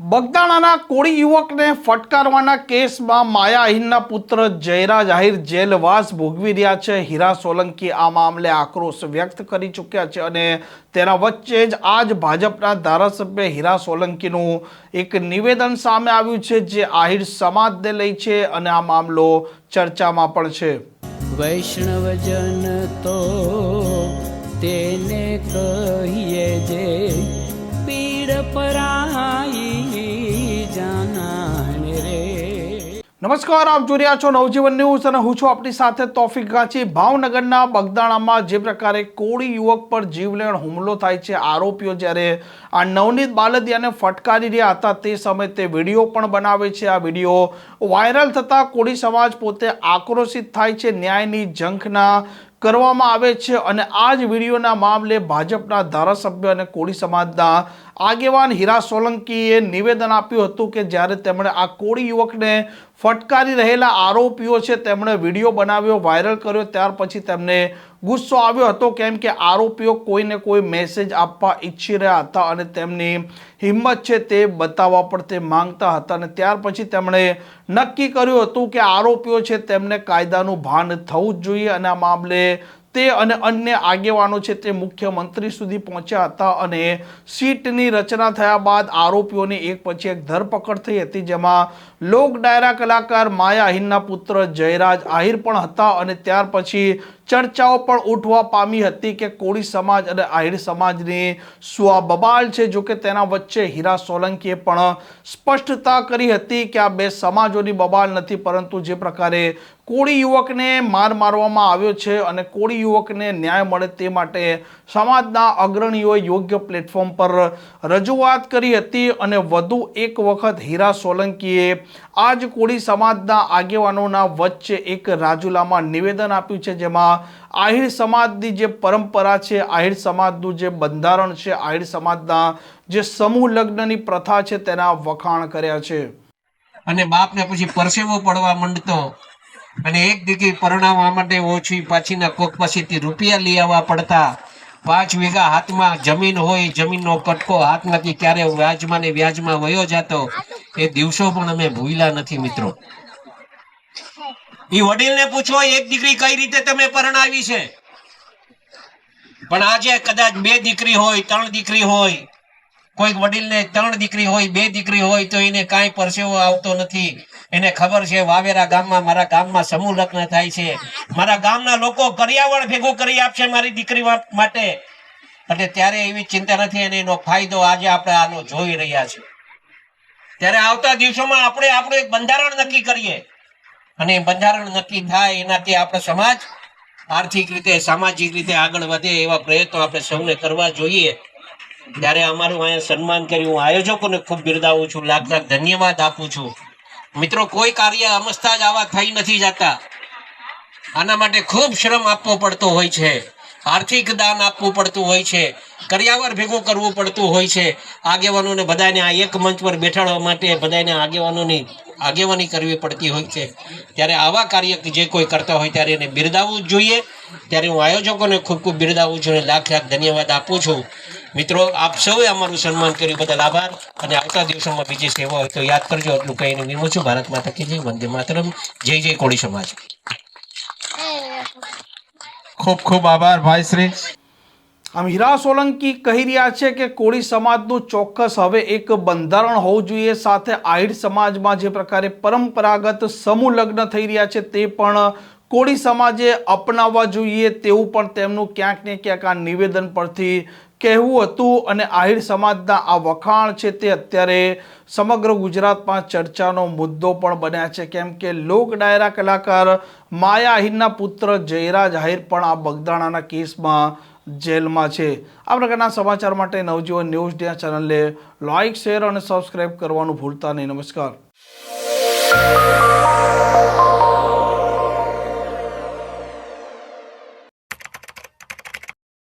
બગદાણાના કોળી યુવકને ફટકારવાના કેસમાં માયા અહીરના પુત્ર જયરાજ આહિર જેલવાસ ભોગવી રહ્યા છે. હીરા સોલંકી આ મામલે આક્રોશ વ્યક્ત કરી ચૂક્યા છે અને તેના વચ્ચે જ આજ ભાજપના ધારાસભ્ય હીરા સોલંકીનું એક નિવેદન સામે આવ્યું છે જે આહિર સમાજને લઈ છે અને આ મામલો ચર્ચામાં પણ છે. વૈષ્ણવજન તો તેને કહીએ જે પીડ પરાઈ રે. નમસ્કાર, આપ જોઈ રહ્યા છો નવજીવન ન્યૂઝ અને હું છું આપની સાથે તોફિક ગાચી. ભાવનગરના બગદાણામાં જે પ્રકારે કોળી યુવક પર જીવલેણ હુમલો થાય છે, આરોપીઓ જ્યારે આ નવનીત બાલદિયાને ફટકારી રહ્યા હતા તે સમયે તે વીડિયો પણ બનાવે છે. આ વીડિયો વાયરલ થતાં કોળી સમાજ પોતે આક્રોશિત થાય છે. ન્યાયની ઝંખના કરવામાં આવે છે અને આ જ વિડીયોના મામલે ભાજપના ધારાસભ્ય અને કોળી સમાજના આગેવાન હીરા સોલંકીએ નિવેદન આપ્યું હતું કે જ્યારે તેમણે આ કોળી યુવકને ફટકારી રહેલા આરોપીઓ છે, તેમણે વીડિયો બનાવ્યો, વાયરલ કર્યો, ત્યાર પછી તેમને ગુસ્સો આવ્યો હતો કેમ કે આરોપીઓ કોઈને કોઈ મેસેજ આપવા ઈચ્છી રહ્યા હતા અને તેમની હિંમત છે તે બતાવવા પણ તે માંગતા હતા અને ત્યાર પછી તેમણે નક્કી કર્યું હતું કે આરોપીઓ છે, તેમને કાયદાનું ભાન થવું જ જોઈએ અને આ મામલે તે અને અન્ય આગેવાનો છે તે મુખ્યમંત્રી સુધી પહોંચ્યા હતા અને સીટની રચના થયા બાદ આરોપીઓની એક પછી એક ધરપકડ થઈ હતી, જેમાં લોક ડાયરા કલાકાર માયા આહિરના પુત્ર જયરાજ આહિર પણ હતા અને ત્યાર પછી ચર્ચાઓ પણ ઉઠવા પામી હતી કે કોળી સમાજ અને આહિર સમાજની શું બબાલ છે, જોકે તેના વચ્ચે હીરા સોલંકીએ પણ સ્પષ્ટતા કરી હતી કે આ બે સમાજોની બબાલ નથી, પરંતુ જે પ્રકારે કોળી યુવકને માર મારવામાં આવ્યો છે અને કોળી યુવકને ન્યાય મળે તે માટે સમાજના અગ્રણીઓએ યોગ્ય પ્લેટફોર્મ પર રજૂઆત કરી હતી અને વધુ એક વખત હીરા સોલંકીએ આ જ કોળી સમાજના આગેવાનોના વચ્ચે એક રાજુલામાં નિવેદન આપ્યું છે, જેમાં આહિર સમાજની જે પરંપરા છે, આહિર સમાજનું જે બંધારણ છે, આહિર સમાજના જે સમૂહ લગ્નની પ્રથા છે, તેના વખાણ કર્યા છે. અને બાપને પછી પરસેવો પડવા માંડતો અને એક દીકરી પરણાવવા માટે ઓછી પાછીના કોક પાસેથી રૂપિયા લઈ આવવા પડતા. પાંચ વીઘા હાથમાં જમીન હોય, જમીનનો કટકો હાથમાંથી ક્યારે વ્યાજમાં ને વ્યાજમાં વયો જતો. એ દિવસો પણ અમે ભૂલ્યા નથી મિત્રો. ઈ વડીલને પૂછો, એક દીકરી કઈ રીતે તમે પરણાવી છે? પણ આજે કદાચ બે દીકરી હોય, ત્રણ દીકરી હોય, કોઈક વડીલને ત્રણ દીકરી હોય, બે દીકરી હોય, તો એને કાંઈ પરસેવો આવતો નથી. એને ખબર છે, વાવેરા ગામમાં, મારા ગામમાં સમૂહ લગ્ન થાય છે. મારા ગામના લોકો કરિયાવળ ભેગું કરી આપશે મારી દીકરી માટે. એટલે ત્યારે એવી ચિંતા નથી અને એનો ફાયદો આજે આપણે આનો જોઈ રહ્યા છીએ. ત્યારે આવતા દિવસોમાં આપણે આપણું એક બંધારણ નક્કી કરીએ. અને બંધારણ નક્કી થાય એનાથી આપણો સમાજ આર્થિક રીતે, સામાજિક રીતે આગળ વધે એવા પ્રયત્નો આપણે સૌને કરવા જોઈએ. જ્યારે અમારું અહીંયા સન્માન કર્યું. હું આયોજકોને ખૂબ બિરદાવું છું. લાખ લાખ ધન્યવાદ આપું છું. મિત્રો, કોઈ કાર્ય અમસ્તા જ આવા થઈ નથી જતા. આના માટે ખૂબ શ્રમ આપવો પડતો હોય છે. આર્થિક દાન આપવું પડતું હોય છે. કર્યાવર ભેગું કરવું પડતું હોય છે. આગેવાનોને બધાને આ એક મંચ પર બેઠાડવા માટે બધાને આગેવાનોની આગેવાની કરવી પડતી હોય છે. ત્યારે આવા કાર્ય જે કોઈ કરતા હોય ત્યારે એને બિરદાવવું જોઈએ. ત્યારે હું આયોજકોને ખૂબ ખૂબ બિરદાવું છું અને લાખ લાખ ધન્યવાદ આપું છું. મિત્રો આપ સૌએ અમારું સન્માન કર્યું બદલ આભાર. અને આવતા દિવસોમાં બીજી સેવા હોય તો યાદ કરજો. એટલું કહીને વિમો છું. ભારત માતા કે જય વંદે માતરમ. જય જય કોળી સમાજ. ખૂબ ખૂબ આભાર ભાઈ શ્રી. આમ હીરા સોલંકી કહી રહ્યા છે કે કોળી સમાજનું ચોક્કસ હવે એક બંધારણ હોવું જોઈએ. સાથે આહિર સમાજમાં જે પ્રકારે પરંપરાગત સમૂહ લગ્ન થઈ રહ્યા છે તે પણ કોળી સમાજે અપનાવવા જોઈએ તેવું પણ તેમનું ક્યાંક ને ક્યાંક આ નિવેદન પરથી કહેવું હતું અને આહિર સમાજના આ વખાણ છે તે અત્યારે સમગ્ર ગુજરાતમાં ચર્ચાનો મુદ્દો પણ બન્યા છે. કેમ કે લોક ડાયરા કલાકાર માયા આહિરના પુત્ર જયરાજ આહિર પણ આ બગદાણાના કેસમાં જેલમાં છે. આ પ્રકારના સમાચાર માટે નવજીવન ન્યૂઝ ડે ચેનલને લાઇક શેર અને સબસ્ક્રાઇબ કરવાનું ભૂલતા નહીં. નમસ્કાર.